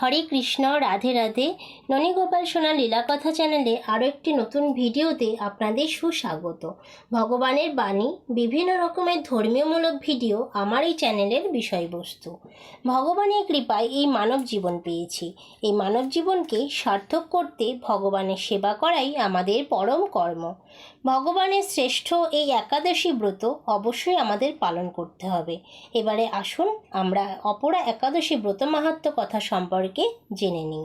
হরে কৃষ্ণ, রাধে রাধে। ননীগোপাল সোনা লীলাকথা চ্যানেলে আরও একটি নতুন ভিডিওতে আপনাদের সুস্বাগত। ভগবানের বাণী, বিভিন্ন রকমের ধর্মীয়মূলক ভিডিও আমার এই চ্যানেলের বিষয়বস্তু। ভগবানের কৃপায় এই মানব জীবন পেয়েছি। এই মানব জীবনকে সার্থক করতে ভগবানের সেবা করাই আমাদের পরম কর্ম। ভগবানের শ্রেষ্ঠ এই একাদশী ব্রত অবশ্যই আমাদের পালন করতে হবে। এবারে আসুন, আমরা অপরা একাদশী ব্রত মাহাত্ম কথা সম্পর্কে জেনে নিই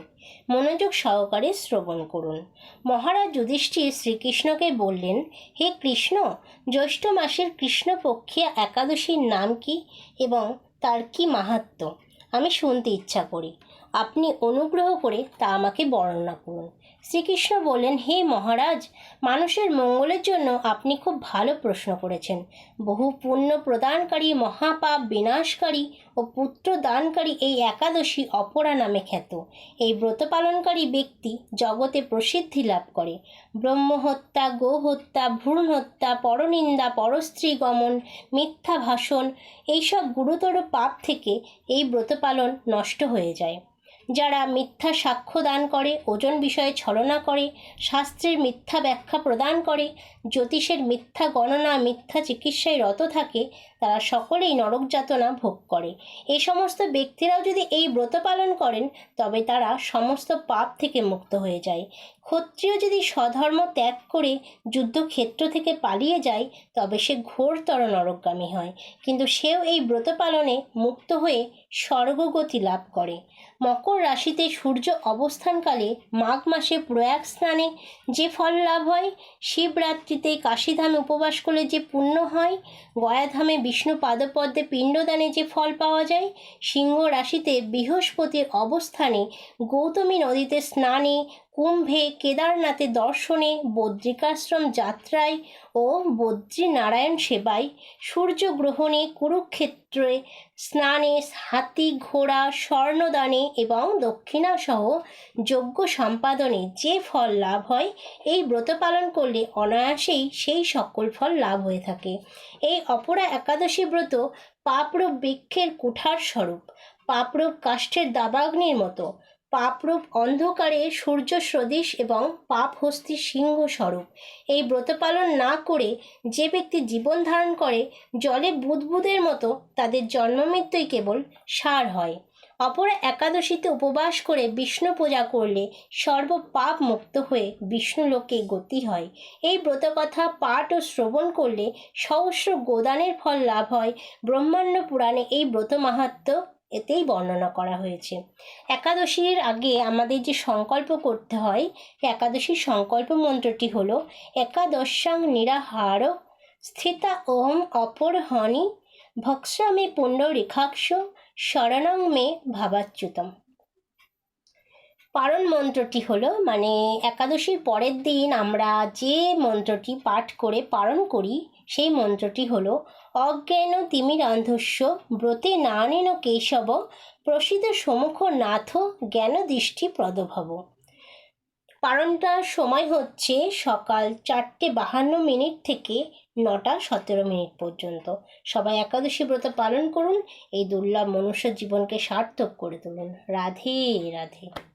মনোযোগ সহকারে শ্রবণ করুন। মহারাজ যুধিষ্ঠির শ্রীকৃষ্ণকে বললেন, হে কৃষ্ণ, জ্যৈষ্ঠ মাসের কৃষ্ণপক্ষে একাদশীর নাম কি এবং তার কি মাহাত্ম? আমি শুনতে ইচ্ছা করি। আপনি অনুগ্রহ করে তা আমাকে বর্ণনা করুন। শ্রীকৃষ্ণ বললেন, হে মহারাজ, মানুষের মঙ্গলের জন্য আপনি খুব ভালো প্রশ্ন করেছেন। বহু পুণ্য প্রদানকারী, মহাপাপ বিনাশকারী ও পুত্র দানকারী এই একাদশী অপরা নামে খ্যাত। এই ব্রত পালনকারী ব্যক্তি জগতে প্রসিদ্ধি লাভ করে। ব্রহ্মহত্যা, গোহত্যা ভ্রূণ হত্যা পরনিন্দা, পরস্ত্রী গমন, মিথ্যা ভাষণ, এইসব গুরুতর পাপ থেকে এই ব্রত পালন নষ্ট হয়ে যায়। যারা মিথ্যা সাক্ষ্য দান করে, ওজন বিষয়ে ছলনা করে, শাস্ত্রের মিথ্যা ব্যাখ্যা প্রদান করে, জ্যোতিষের মিথ্যা গণনা, মিথ্যা চিকিৎসায় রত থাকে, তারা সকলেই নরক যাতনা ভোগ করে। এই সমস্ত ব্যক্তিরাও যদি এই ব্রত পালন করেন, তবে তারা সমস্ত পাপ থেকে মুক্ত হয়ে যায়। ক্ষত্রিয় যদি স্বধর্ম ত্যাগ করে যুদ্ধক্ষেত্র থেকে পালিয়ে যায়, তবে সে ঘোরতর নরকগামী হয়। কিন্তু সেও এই ব্রত পালনে মুক্ত হয়ে স্বর্গগতি লাভ করে। মকর রাশিতে সূর্য অবস্থানকালে মাঘ মাসে প্রয়াগ স্নানে যে ফল লাভ হয় শিবরাত্রিতে কাশীধামে উপবাস করলে যে পুণ্য হয়, গয়াধামে বিষ্ণু পাদপদ্মে পিণ্ডদানে যে ফল পাওয়া যায়, সিংহ রাশিতে বৃহস্পতির অবস্থানে গৌতমী নদীতে স্নানে কুম্ভে কেদারনাথে দর্শনে বদ্রিকাশ্রম যাত্রায় ও বদ্রীনারায়ণ সেবায় সূর্যগ্রহণে কুরুক্ষেত্রে স্নানে হাতি ঘোড়া, স্বর্ণদানে এবং দক্ষিণাসহ যজ্ঞ সম্পাদনে যে ফল লাভ হয়, এই ব্রত পালন করলে অনায়াসেই সেই সকল ফল লাভ হয়ে থাকে। এই অপরা একাদশী ব্রত পাপরূপ বৃক্ষের কুঠার স্বরূপ, পাপরূপ কাষ্ঠের দাবাগ্নির মতো। পাপরূপ অন্ধকারে সূর্য সদৃশ এবং পাপ হস্তি সিংহ স্বরূপ। এই ব্রত পালন না করে যে ব্যক্তি জীবন ধারণ করে, জলে বুদবুদের মতো তাদের জন্মমৃত্যুই কেবল সার হয়। অপর একাদশীতে উপবাস করে বিষ্ণু পূজা করলে সর্ব পাপ মুক্ত হয়ে বিষ্ণুলোকে গতি হয়। এই ব্রতকথা পাঠ ও শ্রবণ করলে সহস্র গোদানের ফল লাভ হয়। ব্রহ্মাণ্ড পুরাণে এই ব্রত মাহাত্ম এতেই বর্ণনা করা হয়েছে। একাদশীর আগে আমাদের যে সংকল্প করতে হয় একাদশীর সংকল্প মন্ত্রটি হল, একাদশাং নিরাহার স্থিতা ওম অপরহনি ভক্সামে পুণ্ডরিখাক্ষ শরণং মে ভাবাচ্যুতম। পারণ মন্ত্রটি হলো মানে একাদশীর পরের দিন আমরা যে মন্ত্রটি পাঠ করে পালন করি, সেই মন্ত্রটি হলো, অজ্ঞান তিমিরান্ধস্য ব্রতে নানেন কেশব প্রসিদ্ধ সমুখ নাথ জ্ঞান দৃষ্টি প্রদভব। পালনটার সময় হচ্ছে সকাল চারটে বাহান্ন মিনিট থেকে নটা সতেরো মিনিট পর্যন্ত। সবাই একাদশী ব্রত পালন করুন, এই দুর্লভ মনুষ্য জীবনকে সার্থক করে তুলুন। রাধে রাধে।